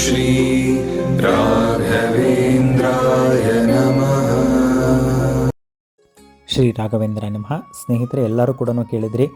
श्री ರಾಘವೇಂದ್ರಾಯ ನಮಃ ಶ್ರೀ ರಾಘವೇಂದ್ರ ನಮಃ. ಸ್ನೇಹಿತರೆ, ಎಲ್ಲರೂ ಕೂಡ ಕೇಳಿದ್ರಿ,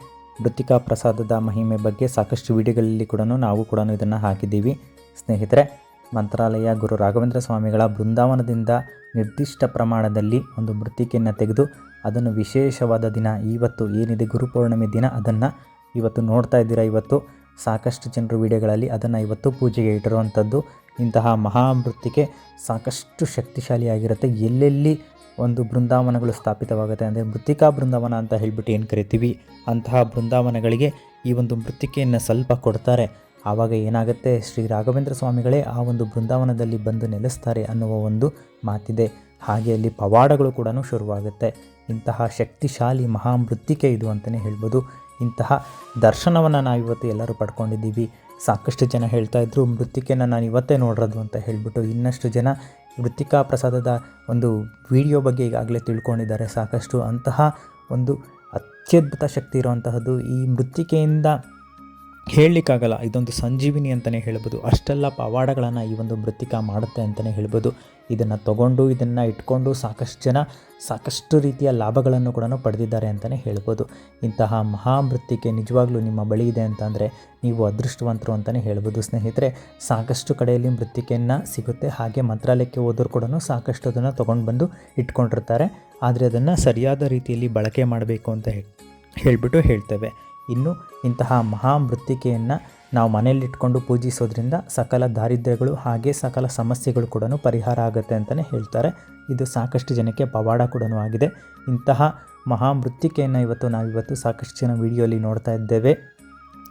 ಮೃತ್ತಿಕಾ ಪ್ರಸಾದದ ಮಹಿಮೆ ಬಗ್ಗೆ ಸಾಕಷ್ಟು ವಿಡಿಯೋಗಳಲ್ಲಿ ಕೂಡ ನಾವು ಕೂಡ ಇದನ್ನು ಹಾಕಿದ್ದೀವಿ. ಸ್ನೇಹಿತರೆ, ಮಂತ್ರಾಲಯ ಗುರು ರಾಘವೇಂದ್ರ ಸ್ವಾಮಿಗಳ ಬೃಂದಾವನದಿಂದ ನಿರ್ದಿಷ್ಟ ಪ್ರಮಾಣದಲ್ಲಿ ಒಂದು ಮೃತ್ತಿಕೆಯನ್ನು ತೆಗೆದು, ಅದನ್ನು ವಿಶೇಷವಾದ ದಿನ, ಇವತ್ತು ಏನಿದೆ ಗುರುಪೌರ್ಣಮಿ ದಿನ, ಅದನ್ನು ಇವತ್ತು ನೋಡ್ತಾ ಇದ್ದೀರಾ ಇವತ್ತು? ಸಾಕಷ್ಟು ಜನರು ವಿಡಿಯೋಗಳಲ್ಲಿ ಅದನ್ನು ಇವತ್ತು ಪೂಜೆಗೆ ಇಟ್ಟಿರುವಂಥದ್ದು. ಇಂತಹ ಮಹಾಮೃತ್ತಿಕೆ ಸಾಕಷ್ಟು ಶಕ್ತಿಶಾಲಿಯಾಗಿರುತ್ತೆ. ಎಲ್ಲೆಲ್ಲಿ ಒಂದು ಬೃಂದಾವನಗಳು ಸ್ಥಾಪಿತವಾಗುತ್ತೆ ಅಂದರೆ ಮೃತ್ತಿಕಾ ಬೃಂದಾವನ ಅಂತ ಹೇಳಿಬಿಟ್ಟು ಏನು ಕರಿತೀವಿ? ಅಂತಹ ಬೃಂದಾವನಗಳಿಗೆ ಈ ಒಂದು ಮೃತ್ತಿಕೆಯನ್ನು ಸ್ವಲ್ಪ ಕೊಡ್ತಾರೆ. ಆವಾಗ ಏನಾಗುತ್ತೆ? ಶ್ರೀ ರಾಘವೇಂದ್ರ ಸ್ವಾಮಿಗಳೇ ಆ ಒಂದು ಬೃಂದಾವನದಲ್ಲಿ ಬಂದು ನೆಲೆಸ್ತಾರೆ ಅನ್ನುವ ಒಂದು ಮಾತಿದೆ. ಹಾಗೆ ಅಲ್ಲಿ ಪವಾಡಗಳು ಕೂಡ ಶುರುವಾಗುತ್ತೆ. ಇಂತಹ ಶಕ್ತಿಶಾಲಿ ಮಹಾಮೃತ್ತಿಕೆ ಇದು ಅಂತಲೇ ಹೇಳ್ಬೋದು. ಇಂತಹ ದರ್ಶನವನ್ನು ನಾವಿವತ್ತು ಎಲ್ಲರೂ ಪಡ್ಕೊಂಡಿದ್ದೀವಿ. ಸಾಕಷ್ಟು ಜನ ಹೇಳ್ತಾ ಇದ್ದರು ಮೃತ್ತಿಕೆನ ನಾನು ಇವತ್ತೇ ನೋಡಿರೋದು ಅಂತ ಹೇಳಿಬಿಟ್ಟು ಇನ್ನಷ್ಟು ಜನ ಮೃತ್ತಿಕಾ ಪ್ರಸಾದದ ಒಂದು ವಿಡಿಯೋ ಬಗ್ಗೆ ಈಗಾಗಲೇ ತಿಳ್ಕೊಂಡಿದ್ದಾರೆ. ಸಾಕಷ್ಟು ಅಂತಹ ಒಂದು ಅತ್ಯದ್ಭುತ ಶಕ್ತಿ ಇರುವಂತಹದ್ದು ಈ ಮೃತ್ತಿಕೆಯಿಂದ ಹೇಳಲಿಕ್ಕಾಗಲ್ಲ ಇದೊಂದು ಸಂಜೀವಿನಿ ಅಂತಲೇ ಹೇಳ್ಬೋದು. ಅಷ್ಟೆಲ್ಲ ಪವಾಡಗಳನ್ನು ಈ ಒಂದು ಮೃತ್ತಿಕಾ ಮಾಡುತ್ತೆ ಅಂತಲೇ ಹೇಳ್ಬೋದು. ಇದನ್ನು ತಗೊಂಡು, ಇದನ್ನು ಇಟ್ಕೊಂಡು ಸಾಕಷ್ಟು ಜನ ಸಾಕಷ್ಟು ರೀತಿಯ ಲಾಭಗಳನ್ನು ಕೂಡ ಪಡೆದಿದ್ದಾರೆ ಅಂತಲೇ ಹೇಳ್ಬೋದು. ಇಂತಹ ಮಹಾಮೃತ್ತಿಕೆ ನಿಜವಾಗ್ಲೂ ನಿಮ್ಮ ಬಳಿ ಇದೆ ಅಂತಂದರೆ ನೀವು ಅದೃಷ್ಟವಂತರು ಅಂತಲೇ ಹೇಳ್ಬೋದು ಸ್ನೇಹಿತರೆ. ಸಾಕಷ್ಟು ಕಡೆಯಲ್ಲಿ ಮೃತ್ತಿಕೆಯನ್ನು ಸಿಗುತ್ತೆ. ಹಾಗೆ ಮಂತ್ರಾಲಯಕ್ಕೆ ಹೋದರೂ ಕೂಡ ಸಾಕಷ್ಟು ಅದನ್ನು ತೊಗೊಂಡು ಬಂದು ಇಟ್ಕೊಂಡಿರ್ತಾರೆ. ಆದರೆ ಅದನ್ನು ಸರಿಯಾದ ರೀತಿಯಲ್ಲಿ ಬಳಕೆ ಮಾಡಬೇಕು ಅಂತ ಹೇಳಿ ಹೇಳಿಬಿಟ್ಟು ಹೇಳ್ತೇವೆ. ಇನ್ನು ಇಂತಹ ಮಹಾಮೃತ್ತಿಕೆಯನ್ನು ನಾವು ಮನೆಯಲ್ಲಿಟ್ಕೊಂಡು ಪೂಜಿಸೋದ್ರಿಂದ ಸಕಲ ದಾರಿದ್ರ್ಯಗಳು ಹಾಗೆ ಸಕಲ ಸಮಸ್ಯೆಗಳು ಕೂಡ ಪರಿಹಾರ ಆಗುತ್ತೆ ಅಂತಲೇ ಹೇಳ್ತಾರೆ. ಇದು ಸಾಕಷ್ಟು ಜನಕ್ಕೆ ಪವಾಡ ಕೂಡ ಆಗಿದೆ. ಇಂತಹ ಮಹಾಮೃತ್ತಿಕೆಯನ್ನು ಇವತ್ತು ನಾವಿವತ್ತು ಸಾಕಷ್ಟು ಜನ ವಿಡಿಯೋಲಿ ನೋಡ್ತಾ ಇದ್ದೇವೆ.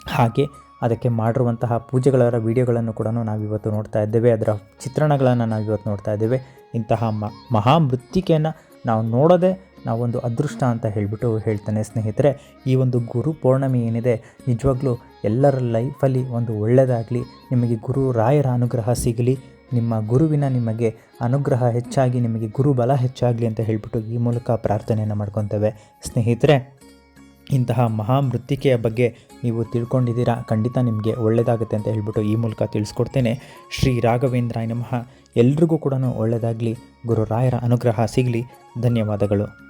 ಹಾಗೆ ಅದಕ್ಕೆ ಮಾಡಿರುವಂತಹ ಪೂಜೆಗಳ ವಿಡಿಯೋಗಳನ್ನು ಕೂಡ ನಾವಿವತ್ತು ನೋಡ್ತಾ ಇದ್ದೇವೆ. ಅದರ ಚಿತ್ರಣಗಳನ್ನು ನಾವಿವತ್ತು ನೋಡ್ತಾ ಇದ್ದೇವೆ. ಇಂತಹ ಮ ಮಹಾಮೃತ್ತಿಕೆಯನ್ನು ನಾವು ನೋಡೋದೇ ನಾವೊಂದು ಅದೃಷ್ಟ ಅಂತ ಹೇಳಿಬಿಟ್ಟು ಹೇಳ್ತಾನೆ ಸ್ನೇಹಿತರೆ, ಈ ಒಂದು ಗುರು ಪೌರ್ಣಮಿ ಏನಿದೆ, ನಿಜವಾಗ್ಲೂ ಎಲ್ಲರ ಲೈಫಲ್ಲಿ ಒಂದು ಒಳ್ಳೆಯದಾಗಲಿ ನಿಮಗೆ ಗುರು ರಾಯರ ಅನುಗ್ರಹ ಸಿಗಲಿ, ನಿಮ್ಮ ಗುರುವಿನ ನಿಮಗೆ ಅನುಗ್ರಹ ಹೆಚ್ಚಾಗಿ, ನಿಮಗೆ ಗುರು ಬಲ ಹೆಚ್ಚಾಗಲಿ ಅಂತ ಹೇಳಿಬಿಟ್ಟು ಈ ಮೂಲಕ ಪ್ರಾರ್ಥನೆಯನ್ನು ಮಾಡ್ಕೊತೇವೆ. ಸ್ನೇಹಿತರೆ, ಇಂತಹ ಮಹಾಮೃತ್ತಿಕೆಯ ಬಗ್ಗೆ ನೀವು ತಿಳ್ಕೊಂಡಿದ್ದೀರಾ, ಖಂಡಿತ ನಿಮಗೆ ಒಳ್ಳೆಯದಾಗುತ್ತೆ ಅಂತ ಹೇಳ್ಬಿಟ್ಟು ಈ ಮೂಲಕ ತಿಳಿಸ್ಕೊಡ್ತೇನೆ. ಶ್ರೀ ರಾಘವೇಂದ್ರಾಯ ನಮಃ. ಎಲ್ರಿಗೂ ಕೂಡ ಒಳ್ಳೆಯದಾಗಲಿ ಗುರು ರಾಯರ ಅನುಗ್ರಹ ಸಿಗಲಿ. ಧನ್ಯವಾದಗಳು.